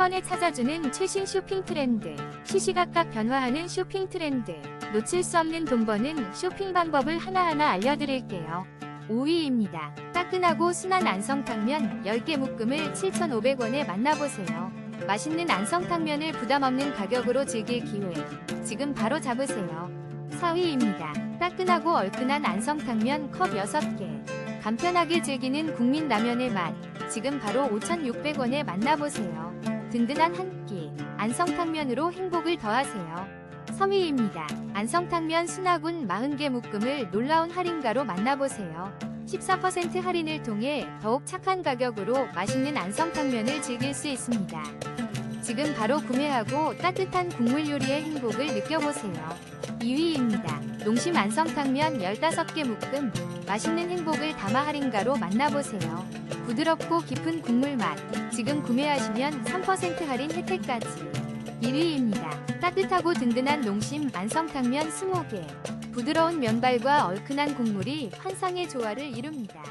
번에 찾아주는 최신 쇼핑 트렌드, 시시각각 변화하는 쇼핑 트렌드, 놓칠 수 없는 돈 버는 쇼핑 방법을 하나하나 알려드릴게요. 5위입니다. 따끈하고 순한 안성탕면 10개 묶음을 7,500원에 만나보세요. 맛있는 안성탕면을 부담 없는 가격으로 즐길 기회. 지금 바로 잡으세요. 4위입니다. 따끈하고 얼큰한 안성탕면 컵 6개. 간편하게 즐기는 국민 라면의 맛. 지금 바로 5,600원에 만나보세요. 든든한 한 끼. 안성탕면으로 행복을 더하세요. 3위입니다. 안성탕면 순하군 40개 묶음을 놀라운 할인가로 만나보세요. 14% 할인을 통해 더욱 착한 가격으로 맛있는 안성탕면을 즐길 수 있습니다. 지금 바로 구매하고 따뜻한 국물 요리의 행복을 느껴보세요. 2위입니다. 농심 안성탕면 15개 묶음 맛있는 행복을 담아 할인가로 만나보세요. 부드럽고 깊은 국물 맛 지금 구매하시면 3% 할인 혜택까지 1위입니다. 따뜻하고 든든한 농심 안성탕면 20개 부드러운 면발과 얼큰한 국물이 환상의 조화를 이룹니다.